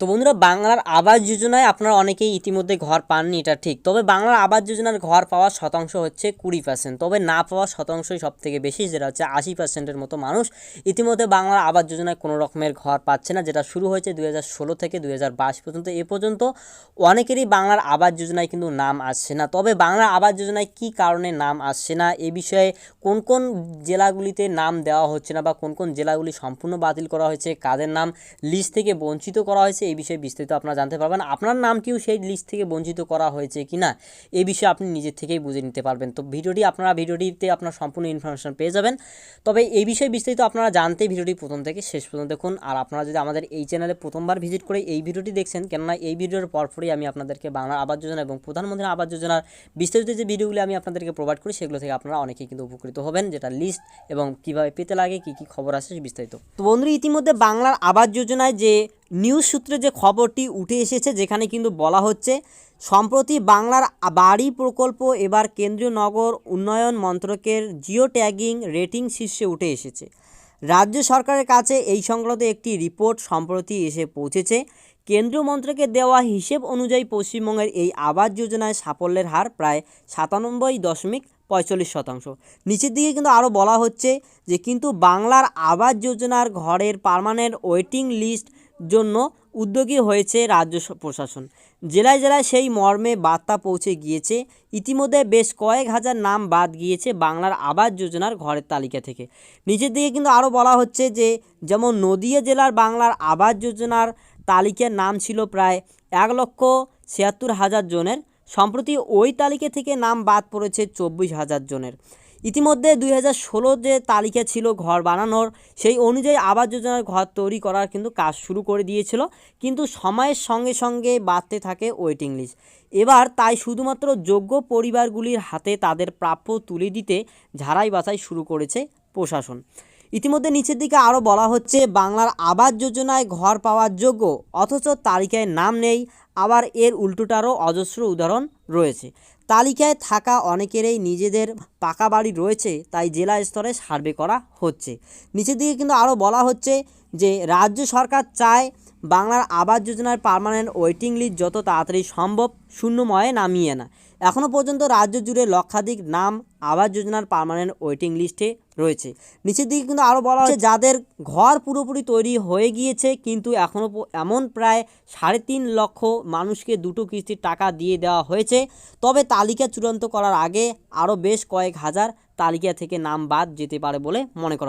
তো বন্ধুরা, বাংলার আবাস যোজনায় আপনারা অনেকেই ইতিমধ্যে ঘর পাননি, এটা ঠিক। তবে বাংলার আবাস যোজনার ঘর পাওয়ার শতাংশ হচ্ছে কুড়ি পার্সেন্ট তবে না পাওয়ার শতাংশই সব থেকে বেশি, যেটা হচ্ছে আশি পার্সেন্টের মতো মানুষ ইতিমধ্যে বাংলার আবাস যোজনায় কোনো রকমের ঘর পাচ্ছে না, যেটা শুরু হয়েছে দুই হাজার ষোলো থেকে দুই হাজার বাইশ পর্যন্ত। এ পর্যন্ত অনেকেরই বাংলার আবাস যোজনায় কিন্তু নাম আসছে না। তবে বাংলার আবাস যোজনায় কী কারণে নাম আসছে না, এ বিষয়ে কোন কোন জেলাগুলিতে নাম দেওয়া হচ্ছে না বা কোন কোন জেলাগুলি সম্পূর্ণ বাতিল করা হয়েছে, কাদের নাম লিস্ট থেকে বঞ্চিত করা হয়েছে এই বিষয়ে বিস্তারিত আপনারা জানতে পারবেন। আপনার নামকেও সেই লিস্ট থেকে বঞ্চিত করা হয়েছে কি না এই বিষয়ে আপনি নিজের থেকেই বুঝে নিতে পারবেন। তো ভিডিওটি আপনারা, ভিডিওটিতে আপনার সম্পূর্ণ ইনফরমেশন পেয়ে যাবেন। তবে এই বিষয়ে বিস্তারিত আপনারা জানতে ভিডিওটি প্রথম থেকে শেষ পর্যন্ত দেখুন। আর আপনারা যদি আমাদের এই চ্যানেলে প্রথমবার ভিজিট করে এই ভিডিওটি দেখছেন, কেননা এই ভিডিওর পরপরই আমি আপনাদেরকে বাংলা আবাস যোজনা এবং প্রধানমন্ত্রী আবাস যোজনার বিস্তারিত যে ভিডিওগুলি আমি আপনাদেরকে প্রোভাইড করি, সেগুলো থেকে আপনারা অনেকেই কিন্তু উপকৃত হবেন, যেটা লিস্ট এবং কীভাবে পেতে লাগে, কী কী খবর আসে বিস্তারিত। তো বন্ধু ইতিমধ্যে বাংলার আবাস যোজনায় যে নিউজ সূত্রে যে খবরটি উঠে এসেছে, যেখানে কিন্তু বলা হচ্ছে, সম্প্রতি বাংলার বাড়ি প্রকল্প এবার কেন্দ্রীয় নগর উন্নয়ন মন্ত্রকের জিও ট্যাগিং রেটিং শীর্ষে উঠে এসেছে। রাজ্য সরকারের কাছে এই সংক্রান্ত একটি রিপোর্ট সম্প্রতি এসে পৌঁছেছে। কেন্দ্রীয় মন্ত্রকের দেওয়া হিসেব অনুযায়ী পশ্চিমবঙ্গের এই আবাস যোজনায় সাফল্যের হার প্রায় সাতানব্বই দশমিক পঁয়তাল্লিশ শতাংশ। নিচের দিকে কিন্তু আরও বলা হচ্ছে যে, কিন্তু বাংলার আবাস যোজনার ঘরের পার্মানেন্ট ওয়েটিং লিস্ট জন্য উদ্যোগী হয়েছে রাজ্য প্রশাসন। জেলায় জেলায় সেই মর্মে বার্তা পৌঁছে গিয়েছে। ইতিমধ্যে বেশ কয়েক হাজার নাম বাদ গিয়েছে বাংলার আবাস যোজনার ঘরের তালিকা থেকে। নিচের দিকে কিন্তু আরও বলা হচ্ছে যে, যেমন নদিয়া জেলার বাংলার আবাস যোজনার তালিকার নাম ছিল প্রায় এক লক্ষ ছিয়াত্তর হাজার জনের। সম্প্রতি ওই তালিকা থেকে নাম বাদ পড়েছে চব্বিশ হাজার জনের। ইতিমধ্যে দুই হাজার ষোলো যে তালিকা ছিল ঘর বানানোর, সেই অনুযায়ী আবাস যোজনার ঘর তৈরি করার কিন্তু কাজ শুরু করে দিয়েছিল, কিন্তু সময়ের সঙ্গে সঙ্গে বাড়তে থাকে ওয়েটিং লিস্ট। এবার তাই শুধুমাত্র যোগ্য পরিবারগুলির হাতে তাদের প্রাপ্য তুলে দিতে ঝাড়াই বাছাই শুরু করেছে প্রশাসন। ইতিমধ্যে নিচের দিকে আরও বলা হচ্ছে, বাংলার আবাস যোজনায় ঘর পাওয়ার যোগ্য, অথচ তালিকায় নাম নেই। আবার এর উল্টোটারও অজস্র উদাহরণ রয়েছে। তালিকায় থাকা অনেকেরই নিজেদের পাকা বাড়ি রয়েছে, তাই জেলা স্তরে সার্ভে করা হচ্ছে। নিচের দিকে কিন্তু আরও বলা হচ্ছে যে, রাজ্য সরকার চায় বাংলার আবাস যোজনার পার্মানেন্ট ওয়েটিং লিস্ট যত তাড়াতাড়ি সম্ভব শূন্যময়ে নামিয়ে না এখনও পর্যন্ত রাজ্য জুড়ে লক্ষাধিক নাম আবাস যোজনার পার্মানেন্ট ওয়েটিং লিস্টে রয়েছে। নিচের দিকে কিন্তু আরও বলা হচ্ছে, যাদের ঘর পুরোপুরি তৈরি হয়ে গিয়েছে, কিন্তু এখনও এমন প্রায় সাড়ে তিন লক্ষ মানুষকে দুটো কিস্তির টাকা দিয়ে দেওয়া হয়েছে। তবে তালিকা চূড়ান্ত করার আগে আরও বেশ কয়েক হাজার তালিকা থেকে নাম বাদ যেতে পারে বলে মনে করা